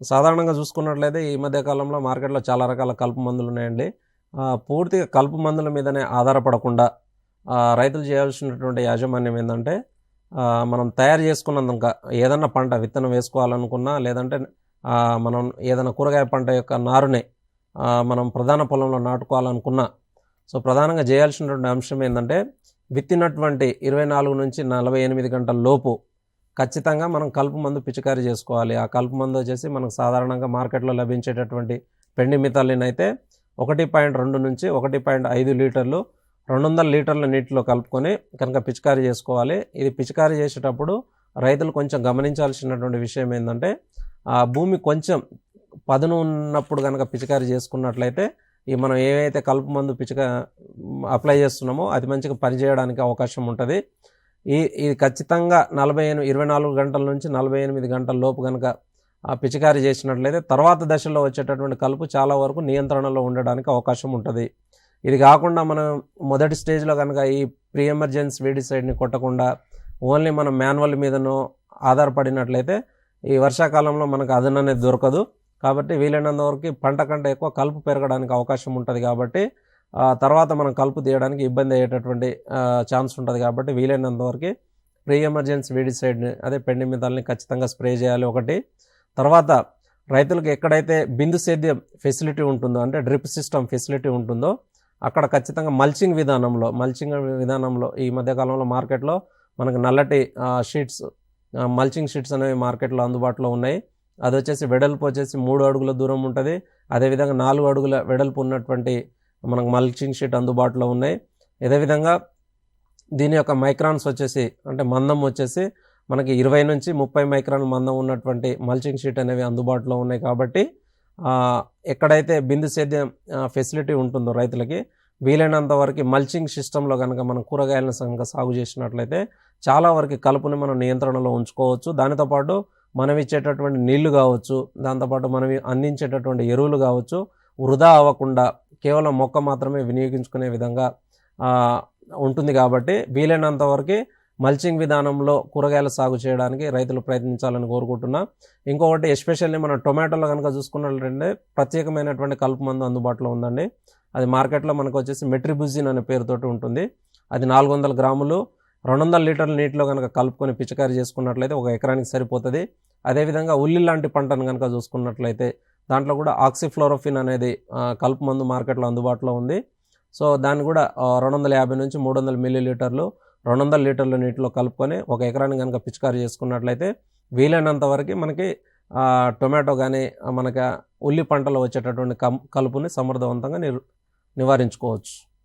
సాధారణంగా చూసుకున్నట్లయితే ఈ మధ్య కాలంలో మార్కెట్లో చాలా రకాల కలుపు మందులు ఉన్నాయండి. పూర్తిగా కలుపు మందుల మీదనే ఆధారపడకుండా రైతులు చేయాల్సినటువంటి యాజమాన్యం ఏంటంటే మనం తయారు చేసుకున్నందుక ఏదన్నా పంట విత్తనం వేసుకోవాలనుకున్నా లేదంటే మనం ఏదైనా కూరగాయ పంట యొక్క నారుని మనం ప్రధాన పొలంలో నాటుకోవాలనుకున్నా సో ప్రధానంగా చేయాల్సినటువంటి అంశం ఏంటంటే విత్తినటువంటి ఇరవై నాలుగు నుంచి నలభై ఎనిమిది గంటల లోపు ఖచ్చితంగా మనం కలుపు మందు పిచికారీ చేసుకోవాలి. ఆ కలుపు మందు వచ్చేసి మనకు సాధారణంగా మార్కెట్లో లభించేటటువంటి పెండి మితాలిన్ అయితే ఒకటి పాయింట్ రెండు నుంచి ఒకటి పాయింట్ ఐదు లీటర్లు రెండు వందల లీటర్ల నీటిలో కలుపుకొని కనుక పిచికారీ చేసుకోవాలి. ఇది పిచికారీ చేసేటప్పుడు రైతులు కొంచెం గమనించాల్సినటువంటి విషయం ఏంటంటే ఆ భూమి కొంచెం పదును ఉన్నప్పుడు కనుక పిచికారీ చేసుకున్నట్లయితే ఈ మనం ఏవైతే కలుపు మందు పిచిక అప్లై చేస్తున్నామో అది మంచిగా పనిచేయడానికి అవకాశం ఉంటుంది. ఈ ఇది ఖచ్చితంగా నలభై ఎనిమిది ఇరవై నాలుగు గంటల నుంచి నలభై ఎనిమిది గంటల లోపు కనుక పిచికారీ చేసినట్లయితే తర్వాత దశలో వచ్చేటటువంటి కలుపు చాలా వరకు నియంత్రణలో ఉండడానికి అవకాశం ఉంటుంది. ఇది కాకుండా మనం మొదటి స్టేజ్లో కనుక ఈ ప్రీ ఎమర్జెన్సీ వీడిసైడ్ని కొట్టకుండా ఓన్లీ మనం మాన్యువల్ మీదనో ఆధారపడినట్లయితే ఈ వర్షాకాలంలో మనకు అదననేది దొరకదు. కాబట్టి వీలైనంత వరకు పంట కంటే ఎక్కువ కలుపు పెరగడానికి అవకాశం ఉంటుంది కాబట్టి తర్వాత మనం కలుపు తీయడానికి ఇబ్బంది అయ్యేటటువంటి ఛాన్స్ ఉంటుంది కాబట్టి వీలైనంత వరకు ప్రీ ఎమర్జెన్సీ వీడిసైడ్ని అదే పెండి మితాల్ని ఖచ్చితంగా స్ప్రే చేయాలి ఒకటి. తర్వాత రైతులకు ఎక్కడైతే బిందు సేద్యం ఫెసిలిటీ ఉంటుందో అంటే డ్రిప్ సిస్టమ్ ఫెసిలిటీ ఉంటుందో అక్కడ ఖచ్చితంగా మల్చింగ్ విధానంలో మల్చింగ్ విధానంలో ఈ మధ్యకాలంలో మార్కెట్లో మనకు నల్లటి షీట్స్ మల్చింగ్ షీట్స్ అనేవి మార్కెట్లో అందుబాటులో ఉన్నాయి. అది వచ్చేసి వెడల్పు వచ్చేసి మూడు అడుగుల దూరం ఉంటుంది. అదేవిధంగా నాలుగు అడుగుల వెడల్పు ఉన్నటువంటి మనకు మల్చింగ్ షీట్ అందుబాటులో ఉన్నాయి. అదేవిధంగా దీని యొక్క మైక్రాన్స్ వచ్చేసి అంటే మందం వచ్చేసి మనకి ఇరవై నుంచి ముప్పై మైక్రాన్ మందం ఉన్నటువంటి మల్చింగ్ షీట్ అనేవి అందుబాటులో ఉన్నాయి కాబట్టి ఎక్కడైతే బిందు సేద్యం ఫెసిలిటీ ఉంటుందో రైతులకి వీలైనంత వరకు మల్చింగ్ సిస్టంలో కనుక మనం కూరగాయలను కనుక సాగు చేసినట్లయితే చాలా వరకు కలుపుని మనం నియంత్రణలో ఉంచుకోవచ్చు. దానితో పాటు మనం ఇచ్చేటటువంటి నీళ్ళు కావచ్చు దాంతోపాటు మనం అందించేటటువంటి ఎరువులు కావచ్చు వృధా అవ్వకుండా కేవలం మొక్క మాత్రమే వినియోగించుకునే విధంగా ఉంటుంది కాబట్టి వీలైనంత వరకు మల్చింగ్ విధానంలో కూరగాయల సాగు చేయడానికి రైతులు ప్రయత్నించాలని కోరుకుంటున్నా. ఇంకొకటి ఎస్పెషల్లీ మనం టొమాటోలో కనుక చూసుకున్నట్లయితే ప్రత్యేకమైనటువంటి కలుపు మందు అందుబాటులో ఉందండి. అది మార్కెట్లో మనకు వచ్చేసి మెట్రిబుజిన్ అనే పేరుతోటి ఉంటుంది. అది నాలుగు వందల గ్రాములు రెండు వందల లీటర్ల నీటిలో కనుక కలుపుకొని పిచికారీ చేసుకున్నట్లయితే ఒక ఎకరానికి సరిపోతుంది. అదేవిధంగా ఉల్లి లాంటి పంటను కనుక చూసుకున్నట్లయితే దాంట్లో కూడా ఆక్సిఫ్లోరోఫిన్ అనేది కలుపు మందు మార్కెట్లో అందుబాటులో ఉంది. సో దాన్ని కూడా రెండు వందల యాభై నుంచి మూడు వందల మిల్లీ లీటర్లు రెండు వందల లీటర్ల నీటిలో కలుపుకొని ఒక ఎకరాన్ని కనుక పిచికారీ చేసుకున్నట్లయితే వీలైనంత వరకు మనకి టొమాటో కానీ మనకి ఉల్లి పంటలో వచ్చేటటువంటి కం కలుపుని సమర్థవంతంగా నివారించుకోవచ్చు.